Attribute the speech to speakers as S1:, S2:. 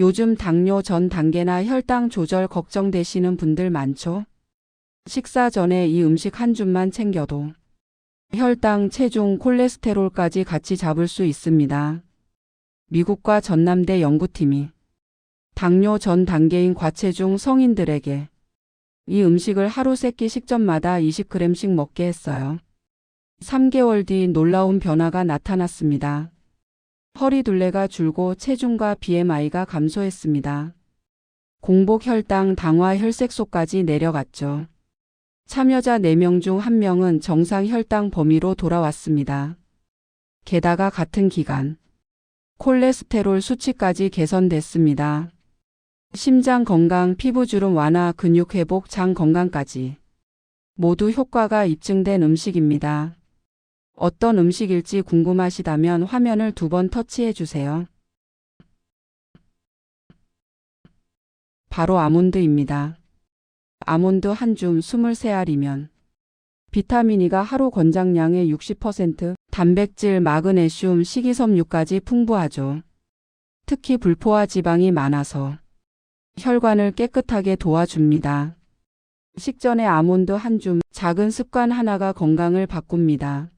S1: 요즘 당뇨 전 단계나 혈당 조절 걱정되시는 분들 많죠? 식사 전에 이 음식 한 줌만 챙겨도 혈당, 체중, 콜레스테롤까지 같이 잡을 수 있습니다. 미국과 전남대 연구팀이 당뇨 전 단계인 과체중 성인들에게 이 음식을 하루 세끼 식전마다 20g씩 먹게 했어요. 3개월 뒤 놀라운 변화가 나타났습니다. 허리 둘레가 줄고 체중과 BMI가 감소했습니다. 공복 혈당, 당화 혈색소까지 내려갔죠. 참여자 4명 중 1명은 정상 혈당 범위로 돌아왔습니다. 게다가 같은 기간 콜레스테롤 수치까지 개선됐습니다. 심장 건강, 피부 주름 완화, 근육 회복, 장 건강까지 모두 효과가 입증된 음식입니다. 어떤 음식일지 궁금하시다면 화면을 두 번 터치해 주세요. 바로 아몬드입니다. 아몬드 한 줌 23알이면 비타민 E가 하루 권장량의 60%, 단백질, 마그네슘, 식이섬유까지 풍부하죠. 특히 불포화 지방이 많아서 혈관을 깨끗하게 도와줍니다. 식전에 아몬드 한 줌, 작은 습관 하나가 건강을 바꿉니다.